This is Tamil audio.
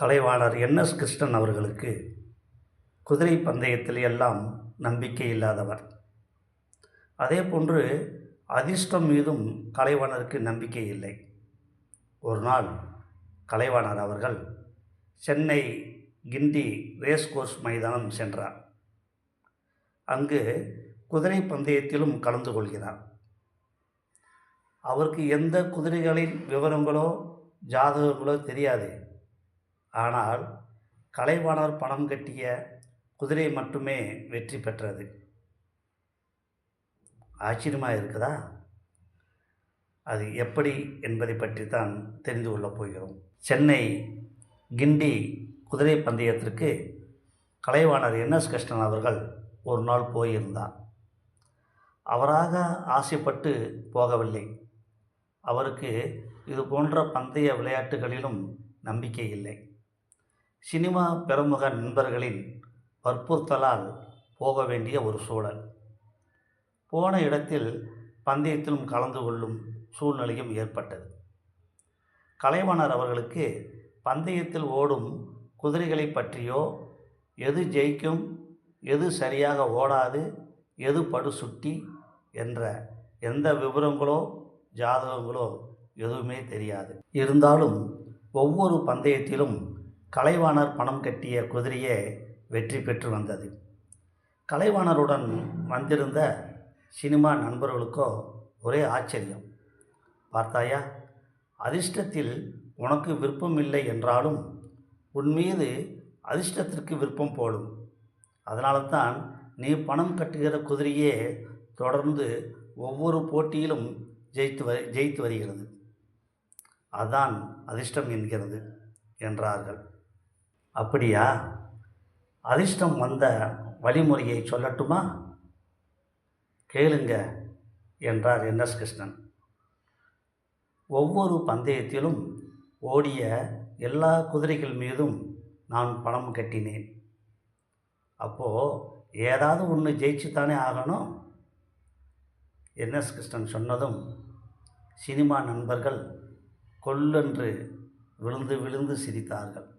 கலைவாணர் என் எஸ் கிருஷ்ணன் அவர்களுக்கு குதிரை பந்தயத்தில் எல்லாம் நம்பிக்கை இல்லாதவர். அதே போன்று அதிர்ஷ்டம் மீதும் கலைவாணருக்கு நம்பிக்கை இல்லை. ஒரு நாள் கலைவாணர் அவர்கள் சென்னை கிண்டி ரேஸ் கோர்ஸ் மைதானம் சென்றார். அங்கு குதிரை பந்தயத்திலும் கலந்து கொள்கிறார். அவருக்கு எந்த குதிரைகளின் விவரங்களோ ஜாதகங்களோ தெரியாது. ஆனால் கலைவாணர் பணம் கட்டிய குதிரை மட்டுமே வெற்றி பெற்றது. ஆச்சரியமாக இருக்குதா? அது எப்படி என்பதை பற்றி தான் தெரிந்து கொள்ளப் போகிறோம். சென்னை கிண்டி குதிரை பந்தயத்திற்கு கலைவாணர் என். எஸ். கிருஷ்ணன் அவர்கள் ஒரு நாள் போயிருந்தார். அவராக ஆசைப்பட்டு போகவில்லை. அவருக்கு இது போன்ற பந்தய விளையாட்டுகளிலும் நம்பிக்கை இல்லை. சினிமா பிரமுக நண்பர்களின் வற்புறுத்தலால் போக வேண்டிய ஒரு சூழல். போன இடத்தில் பந்தயத்திலும் கலந்து கொள்ளும் சூழ்நிலையும் ஏற்பட்டது. கலைவாணர் அவர்களுக்கு பந்தயத்தில் ஓடும் குதிரைகளை பற்றியோ எது ஜெயிக்கும் எது சரியாக ஓடாது எது படு சுட்டி என்ற எந்த விவரங்களோ ஜாதகங்களோ எதுவுமே தெரியாது. இருந்தாலும் ஒவ்வொரு பந்தயத்திலும் கலைவாணர் பணம் கட்டிய குதிரையே வெற்றி பெற்று வந்தது. கலைவாணருடன் வந்திருந்த சினிமா நண்பர்களுக்கோ ஒரே ஆச்சரியம். பார்த்தாயா அதிர்ஷ்டத்தில் உனக்கு விருப்பம் இல்லை என்றாலும் உன் மீது அதிர்ஷ்டத்திற்கு விருப்பம் போடும். அதனால தான் நீ பணம் கட்டுகிற குதிரையே தொடர்ந்து ஒவ்வொரு போட்டியிலும் ஜெயித்து வ ஜெயித்து வருகிறது. அதான் அதிர்ஷ்டம் என்கிறது என்றார்கள். அப்படியா? அதிர்ஷ்டம் வந்த வழிமுறையை சொல்லட்டுமா? கேளுங்க என்றார் என். எஸ். கிருஷ்ணன். ஒவ்வொரு பந்தயத்திலும் ஓடிய எல்லா குதிரைகள் மீதும் நான் பணம் கட்டினேன். அப்போது ஏதாவது ஒன்று ஜெயிச்சுத்தானே ஆகணும்? என்எஸ் கிருஷ்ணன் சொன்னதும் சினிமா நண்பர்கள் கொல்லென்று விழுந்து விழுந்து சிரித்தார்கள்.